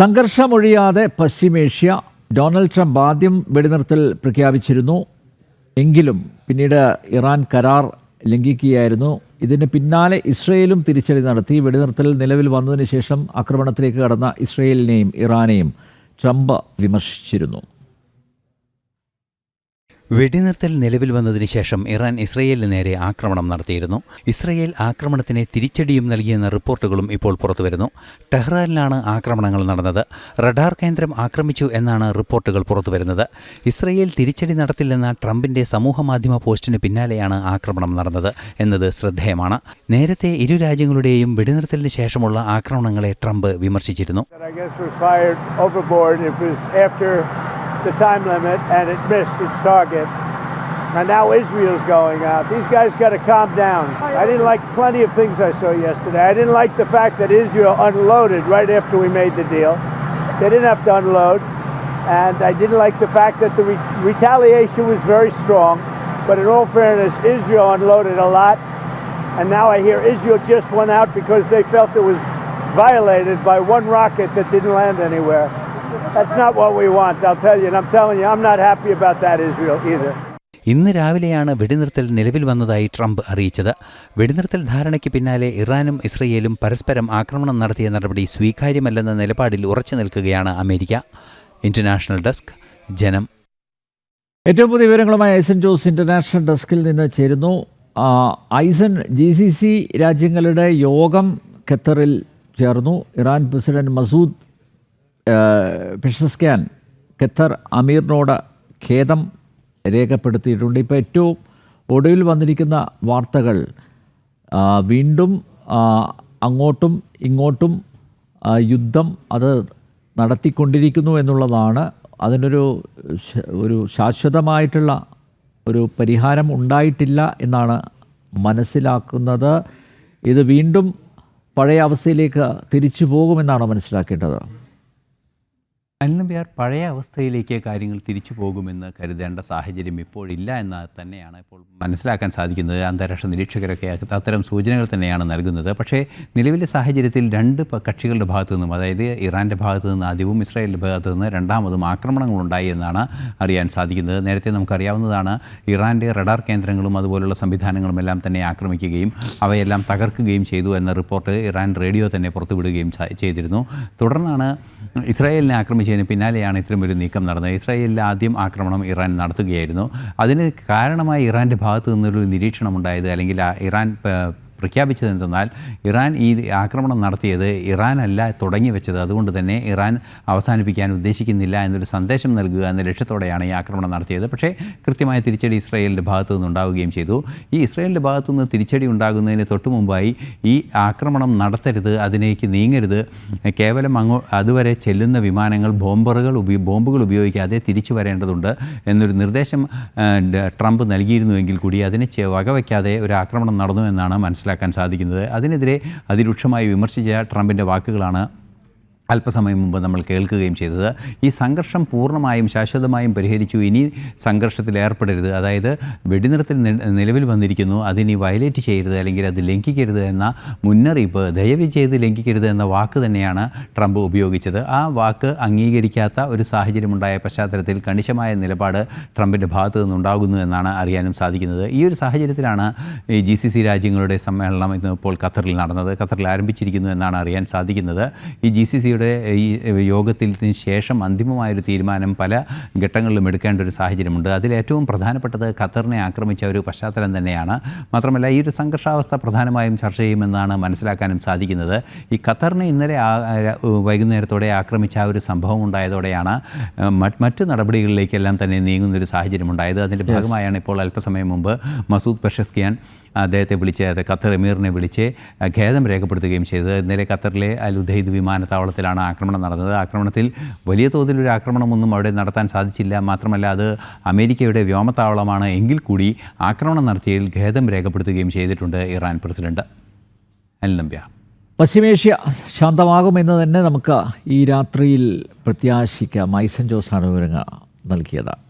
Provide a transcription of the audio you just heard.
സംഘർഷമൊഴിയാതെ പശ്ചിമേഷ്യ Donald Trump ആദ്യം വെടിനിർത്തൽ പ്രഖ്യാപിച്ചിരുന്നു. എങ്കിലും പിന്നീട് ഇറാൻ കരാർ ലംഘിക്കുകയായിരുന്നു. ഇതിന് പിന്നാലെ ഇസ്രയേലും തിരിച്ചടി നടത്തി. വെടിനിർത്തൽ നിലവിൽ വന്നതിന് ശേഷം ആക്രമണത്തിലേക്ക് കടന്ന ഇസ്രയേലിനെയും ഇറാനെയും ട്രംപ് വിമർശിച്ചിരുന്നു. വെടിനിർത്തൽ നിലവിൽ വന്നതിന് ശേഷം ഇറാൻ ഇസ്രയേലിന് നേരെ ആക്രമണം നടത്തിയിരുന്നു. ഇസ്രയേൽ ആക്രമണത്തിന് തിരിച്ചടിയും നൽകിയെന്ന റിപ്പോർട്ടുകളും ഇപ്പോൾ പുറത്തുവരുന്നു. ടെഹ്റാനിലാണ് ആക്രമണങ്ങൾ നടന്നത്. റഡാർ കേന്ദ്രം ആക്രമിച്ചു എന്നാണ് റിപ്പോർട്ടുകൾ പുറത്തുവരുന്നത്. ഇസ്രയേൽ തിരിച്ചടി നടത്തില്ലെന്ന ട്രംപിന്റെ സമൂഹമാധ്യമ പോസ്റ്റിന് പിന്നാലെയാണ് ആക്രമണം നടന്നത് എന്നത് ശ്രദ്ധേയമാണ്. നേരത്തെ ഇരു രാജ്യങ്ങളുടെയും വെടിനിർത്തലിന് ശേഷമുള്ള ആക്രമണങ്ങളെ ട്രംപ് വിമർശിച്ചിരുന്നു. The time limit and it missed its target. And now Israel's going out. These guys got to calm down. I didn't like plenty of things I saw yesterday. I didn't like the fact that Israel unloaded right after we made the deal. They didn't have to unload. And I didn't like the fact that the re- retaliation was very strong. But in all fairness, Israel unloaded a lot. And now I hear Israel just went out because they felt it was violated by one rocket that didn't land anywhere. That's not what we want, I'll tell you. And I'm telling you, I'm not happy about that, Israel, either. ഇന്ന് രാവിലെയാണ് വെടിനിർത്തൽ നിലവിൽ വന്നതായി Trump അറിയിച്ചത് വെടിനിർത്തൽ ധാരണയ്ക്ക് പിന്നാലെ ഇറാനും ഇസ്രയേലും പരസ്പരം ആക്രമണം നടത്തിയ നടപടി സ്വീകാര്യമല്ലെന്ന നിലപാടിൽ ഉറച്ചു നിൽക്കുകയാണ് അമേരിക്ക ഇന്റർനാഷണൽ ഡെസ്ക് ജനം ഏറ്റവും പുതിയ വിവരങ്ങളുമായി ഐസൻ ജോസ് ഇന്റർനാഷണൽ ഡെസ്കിൽ നിന്ന് ചേരുന്നു ഐസൻ ജി സി സി രാജ്യങ്ങളുടെ യോഗം ഖത്തറിൽ ചേർന്നു Iran president Masoud Pezeshkian Qatar അമീറിനോട് ഖേദം രേഖപ്പെടുത്തിയിട്ടുണ്ട്. ഇപ്പോൾ ഏറ്റവും ഒടുവിൽ വന്നിരിക്കുന്ന വാർത്തകൾ വീണ്ടും അങ്ങോട്ടും ഇങ്ങോട്ടും യുദ്ധം അത് നടത്തിക്കൊണ്ടിരിക്കുന്നു എന്നുള്ളതാണ് അതിനൊരു ഒരു ശാശ്വതമായിട്ടുള്ള ഒരു പരിഹാരം ഉണ്ടായിട്ടില്ല എന്നാണ് മനസ്സിലാക്കുന്നത്. ഇത് വീണ്ടും പഴയ അവസ്ഥയിലേക്ക് തിരിച്ചു പോകുമെന്നാണ് മനസ്സിലാക്കേണ്ടത്. അൽനബിയാർ പഴയ അവസ്ഥയിലേക്ക് കാര്യങ്ങൾ തിരിച്ചു പോകുമെന്ന് കരുതേണ്ട സാഹചര്യം ഇപ്പോഴില്ല എന്ന് തന്നെയാണ് ഇപ്പോൾ മനസ്സിലാക്കാൻ സാധിക്കുന്നത്. അന്താരാഷ്ട്ര നിരീക്ഷകരൊക്കെ അത്തരം സൂചനകൾ തന്നെയാണ് നൽകുന്നത്. പക്ഷേ നിലവിലെ സാഹചര്യത്തിൽ രണ്ട് കക്ഷികളുടെ ഭാഗത്തു നിന്നും അതായത് ഇറാന്റെ ഭാഗത്തു നിന്ന് ആദ്യവും ഇസ്രായേലിന്റെ ഭാഗത്തു നിന്ന് രണ്ടാമതും ആക്രമണങ്ങളുണ്ടായി എന്നാണ് അറിയാൻ സാധിക്കുന്നത്. നേരത്തെ നമുക്കറിയാവുന്നതാണ് ഇറാന്റെ റഡാർ കേന്ദ്രങ്ങളും അതുപോലുള്ള സംവിധാനങ്ങളും എല്ലാം തന്നെ ആക്രമിക്കുകയും അവയെല്ലാം തകർക്കുകയും ചെയ്തു എന്ന റിപ്പോർട്ട് ഇറാൻ റേഡിയോ തന്നെ പുറത്തുവിടുകയും ചെയ്തിരുന്നു. തുടർന്നാണ് ഇസ്രായേലിനെ ആക്രമിച്ചതിന് പിന്നാലെയാണ് ഇത്തരം ഒരു നീക്കം നടന്നത്. ഇസ്രായേലിൽ ആദ്യം ആക്രമണം ഇറാൻ നടത്തുകയായിരുന്നു. അതിന് കാരണമായി ഇറാന്റെ ഭാഗത്തു നിന്നൊരു നിരീക്ഷണം ഉണ്ടായത് അല്ലെങ്കിൽ ഇറാൻ പ- പ്രഖ്യാപിച്ചത് എന്തെന്നാൽ ഇറാൻ ഈ ആക്രമണം നടത്തിയത് ഇറാനല്ല തുടങ്ങി വെച്ചത്. അതുകൊണ്ട് തന്നെ ഇറാൻ അവസാനിപ്പിക്കാൻ ഉദ്ദേശിക്കുന്നില്ല എന്നൊരു സന്ദേശം നൽകുക എന്ന ലക്ഷ്യത്തോടെയാണ് ഈ ആക്രമണം നടത്തിയത്. പക്ഷേ കൃത്യമായ തിരിച്ചടി ഇസ്രായേലിന്റെ ഭാഗത്തു നിന്നുണ്ടാവുകയും ചെയ്തു. ഈ ഇസ്രായേലിന്റെ ഭാഗത്തു നിന്ന് തിരിച്ചടി ഉണ്ടാകുന്നതിന് തൊട്ടു മുമ്പായി ഈ ആക്രമണം നടത്തരുത് അതിലേക്ക് നീങ്ങരുത്. കേവലം അങ്ങോ അതുവരെ ചെല്ലുന്ന വിമാനങ്ങൾ ബോംബറുകൾ ഉപയോ ബോംബുകൾ ഉപയോഗിക്കാതെ തിരിച്ചു വരേണ്ടതുണ്ട് എന്നൊരു നിർദ്ദേശം ട്രംപ് നൽകിയിരുന്നുവെങ്കിൽ കൂടി അതിനെ വകവയ്ക്കാതെ ഒരു ആക്രമണം നടന്നു എന്നാണ് മനസ്സിലാക്കാൻ സാധിക്കുന്നത്. അതിനെതിരെ അതിരൂക്ഷമായി വിമർശിച്ച ട്രംപിന്റെ വാക്കുകളാണ് അല്പസമയം മുമ്പ് നമ്മൾ കേൾക്കുകയും ചെയ്തത് ഈ സംഘർഷം പൂർണമായും ശാശ്വതമായും പരിഹരിച്ചു. ഇനി സംഘർഷത്തിൽ ഏർപ്പെടരുത്. അതായത് വെടിനിർത്തൽ നിലവിൽ വന്നിരിക്കുന്നു. അതിനി വയലേറ്റ് ചെയ്യരുത് അല്ലെങ്കിൽ അത് ലംഘിക്കരുത് എന്ന മുന്നറിയിപ്പ് ദയവ് ചെയ്ത് ലംഘിക്കരുത് എന്ന വാക്ക് തന്നെയാണ് ട്രംപ് ഉപയോഗിച്ചത്. ആ വാക്ക് അംഗീകരിക്കാത്ത ഒരു സാഹചര്യമുണ്ടായ പശ്ചാത്തലത്തിൽ കണിശമായ നിലപാട് ട്രംപിന്റെ ഭാഗത്തു നിന്നുണ്ടാകുന്നു എന്നാണ് അറിയാനും സാധിക്കുന്നത്. ഈ ഒരു സാഹചര്യത്തിലാണ് ഈ ജി സി സി രാജ്യങ്ങളുടെ സമ്മേളനം ഇന്ന് ഇപ്പോൾ ഖത്തറിൽ നടന്നത്. ഖത്തറിൽ ആരംഭിച്ചിരിക്കുന്നു എന്നാണ് അറിയാൻ സാധിക്കുന്നത്. ഈ ജി സി സിയുടെ ഈ യോഗത്തിന് ശേഷം അന്തിമമായൊരു തീരുമാനം പല ഘട്ടങ്ങളിലും എടുക്കേണ്ട ഒരു സാഹചര്യമുണ്ട്. അതിലേറ്റവും പ്രധാനപ്പെട്ടത് ഖത്തറിനെ ആക്രമിച്ച ഒരു പശ്ചാത്തലം തന്നെയാണ്. മാത്രമല്ല ഈ ഒരു സംഘർഷാവസ്ഥ പ്രധാനമായും ചർച്ച ചെയ്യുമെന്നാണ് മനസ്സിലാക്കാനും സാധിക്കുന്നത്. ഈ ഖത്തറിനെ ഇന്നലെ വൈകുന്നേരത്തോടെ ആക്രമിച്ച ആ ഒരു സംഭവം ഉണ്ടായതോടെയാണ് മറ്റ് മറ്റ് നടപടികളിലേക്കെല്ലാം തന്നെ നീങ്ങുന്നൊരു സാഹചര്യമുണ്ടായത്. അതിന്റെ ഭാഗമായാണ് ഇപ്പോൾ അല്പസമയം മുമ്പ് മസൂദ് പെഷസ്കിയാൻ അദ്ദേഹത്തെ വിളിച്ച് ഖത്തർ എമീറിനെ വിളിച്ച് ഖേദം രേഖപ്പെടുത്തുകയും ചെയ്തത്. ഇന്നലെ ഖത്തറിലെ അൽ ഉദൈദ് വിമാനത്താവളത്തിലാണ് ആക്രമണം നടന്നത്. ആക്രമണത്തിൽ വലിയ തോതിലൊരു ആക്രമണമൊന്നും അവിടെ നടത്താൻ സാധിച്ചില്ല. മാത്രമല്ല അത് അമേരിക്കയുടെ വ്യോമത്താവളമാണ് എങ്കിൽ കൂടി ആക്രമണം നടത്തിയതിൽ ഖേദം രേഖപ്പെടുത്തുകയും ചെയ്തിട്ടുണ്ട് ഇറാൻ പ്രസിഡന്റ്. അനിൽ നമ്പ്യ. പശ്ചിമേഷ്യ ശാന്തമാകുമെന്ന് തന്നെ നമുക്ക് ഈ രാത്രിയിൽ പ്രത്യാശിക്കാം. മൈസൻ ജോസാണ് വിവരങ്ങൾ നൽകിയത്.